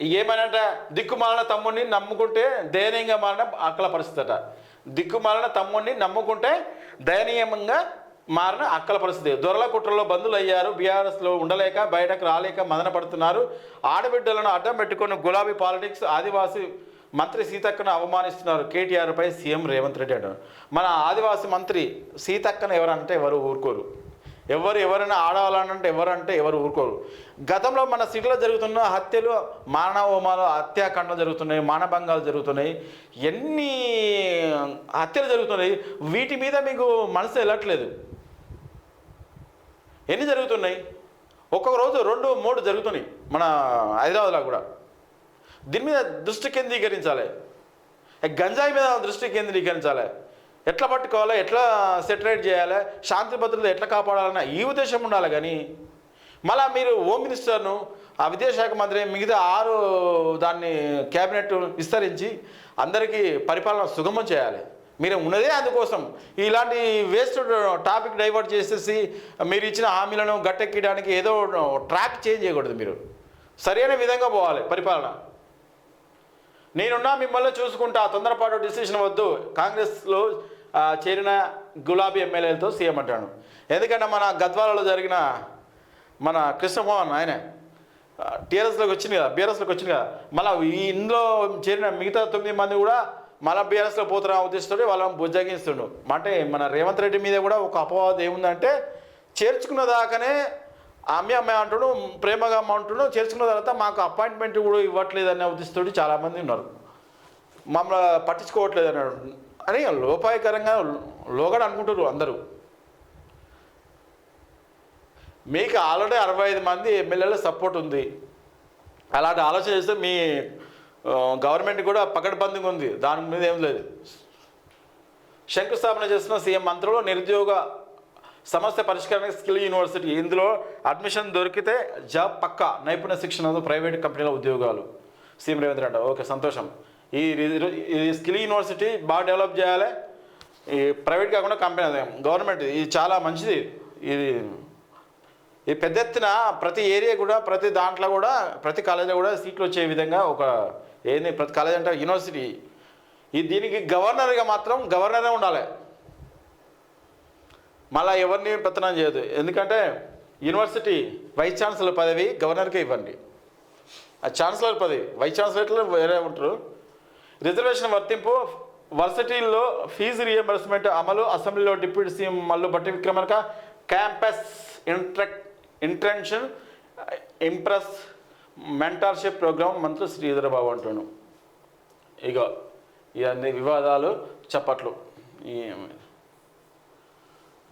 ఏమనట దిక్కుమాలిన తమ్ముడిని నమ్ముకుంటే దయనీయంగా మారిన అక్కల పరిస్థితి అట. దిక్కుమాలిన తమ్ముడిని నమ్ముకుంటే దయనీయంగా మారిన అక్కల పరిస్థితి. దొరల కుట్రలో బంధువులు అయ్యారు బీఆర్ఎస్లో ఉండలేక బయటకు రాలేక మదన పడుతున్నారు ఆడబిడ్డలను అడ్డం పెట్టుకుని గులాబీ పాలిటిక్స్ ఆదివాసీ మంత్రి సీతక్కను అవమానిస్తున్నారు. కేటీఆర్పై సీఎం రేవంత్ రెడ్డి అంటారు మన ఆదివాసీ మంత్రి సీతక్కను ఎవరంటే ఎవరు ఊరుకోరు. ఎవరు ఎవరైనా ఆడవాలంటే ఎవరంటే ఎవరు ఊరుకోరు. గతంలో మన సిటీలో జరుగుతున్న హత్యలు మానవోమాలు హత్యాకాండలు జరుగుతున్నాయి మానభంగాలు జరుగుతున్నాయి. ఎన్ని హత్యలు జరుగుతున్నాయి వీటి మీద మీకు మనసు వెళ్ళట్లేదు. ఎన్ని జరుగుతున్నాయి? ఒక్కొక్క రోజు రెండు మూడు జరుగుతున్నాయి మన హైదరాబాద్లో కూడా. దీని మీద దృష్టి కేంద్రీకరించాలి. గంజాయి మీద దృష్టి కేంద్రీకరించాలి. ఎట్లా పట్టుకోవాలి ఎట్లా సెటరేట్ చేయాలి శాంతి భద్రత ఎట్లా కాపాడాలన్న ఈ ఉద్దేశం ఉండాలి కానీ మళ్ళా మీరు హోమ్ మినిస్టర్ను ఆ విదేశాఖ మంత్రి మిగతా ఆరు దాన్ని క్యాబినెట్ విస్తరించి అందరికీ పరిపాలన సుగమం చేయాలి. మీరు ఉన్నదే అందుకోసం. ఇలాంటి వేస్ట్ టాపిక్ డైవర్ట్ చేసేసి మీరు ఇచ్చిన హామీలను గట్టెక్కడానికి ఏదో ట్రాక్ చేంజ్ చేయకూడదు మీరు. సరైన విధంగా పోవాలి పరిపాలన. నేనున్నా మిమ్మల్ని చూసుకుంటా తొందరపాటు డిసిషన్ వద్దు. కాంగ్రెస్లో చేరిన గులాబీ ఎమ్మెల్యేలతో సీఎం అంటాను ఎందుకంటే మన గద్వాలలో జరిగిన మన కృష్ణమోహన్ ఆయన టీఆర్ఎస్లోకి వచ్చింది కదా బీఆర్ఎస్లోకి వచ్చింది కదా మళ్ళీ ఈ ఇందులో చేరిన మిగతా తొమ్మిది మంది కూడా మళ్ళీ బీఆర్ఎస్లో పోతున్న ఉద్దేశంతో వాళ్ళని బుజ్జగిస్తుండు అంటే మన రేవంత్ రెడ్డి మీద కూడా ఒక అపవాదం ఏముందంటే చేర్చుకున్న దాకానే అమ్మ అమ్మాయి అంటుడు ప్రేమగా అమ్మ అంటుడు చేర్చుకున్న తర్వాత మాకు అపాయింట్మెంట్ కూడా ఇవ్వట్లేదు అనే ఉద్దేశంతో చాలామంది ఉన్నారు. మమ్మల్ని పట్టించుకోవట్లేదు అన్నాడు అని లోపాయకరంగా లోగడ అనుకుంటారు అందరూ. మీకు ఆల్రెడీ అరవై ఐదు మంది ఎమ్మెల్యేల సపోర్ట్ ఉంది. అలాంటి ఆలోచన చేస్తే మీ గవర్నమెంట్ కూడా పకడ్బందీగా ఉంది. దాని మీద ఏం లేదు. శంకుస్థాపన చేసిన సీఎం మంత్రులు నిరుద్యోగ సమస్య పరిష్కారానికి స్కిల్ యూనివర్సిటీ. ఇందులో అడ్మిషన్ దొరికితే జాబ్ పక్కా. నైపుణ్య శిక్షణ ప్రైవేట్ కంపెనీల ఉద్యోగాలు. సీఎం రేవంత్ రెడ్డి ఓకే సంతోషం. ఈ ఈ స్కిల్ యూనివర్సిటీ బాగా డెవలప్ చేయాలి. ఈ ప్రైవేట్ కాకుండా కంపెనీ గవర్నమెంట్ ఇది చాలా మంచిది. ఇది ఈ పెద్ద ఎత్తున ప్రతి ఏరియా కూడా ప్రతి దాంట్లో కూడా ప్రతి కాలేజీలో కూడా సీట్లు వచ్చే విధంగా ఒక ఏంది ప్రతి కాలేజ్ అంటే యూనివర్సిటీ. ఈ దీనికి గవర్నర్గా మాత్రం గవర్నరే ఉండాలి. మళ్ళీ ఎవరిని పెత్తనం చేయదు. ఎందుకంటే యూనివర్సిటీ వైస్ ఛాన్సలర్ పదవి గవర్నర్కే ఇవ్వండి. ఆ ఛాన్సలర్ పదవి వైస్ ఛాన్సలర్ వేరే ఉంటారు? రిజర్వేషన్ వర్తింపు వర్సిటీల్లో ఫీజు రియంబర్స్మెంట్ అమలు అసెంబ్లీలో deputy CM Mallu Bhatti Vikramarka campus ఇంట్రక్ ఇంట్రెన్షన్ impress mentorship programme మంత్రి శ్రీధరబాబు అంటున్నాను ఇక ఇవన్నీ వివాదాలు చప్పట్లు. ఈ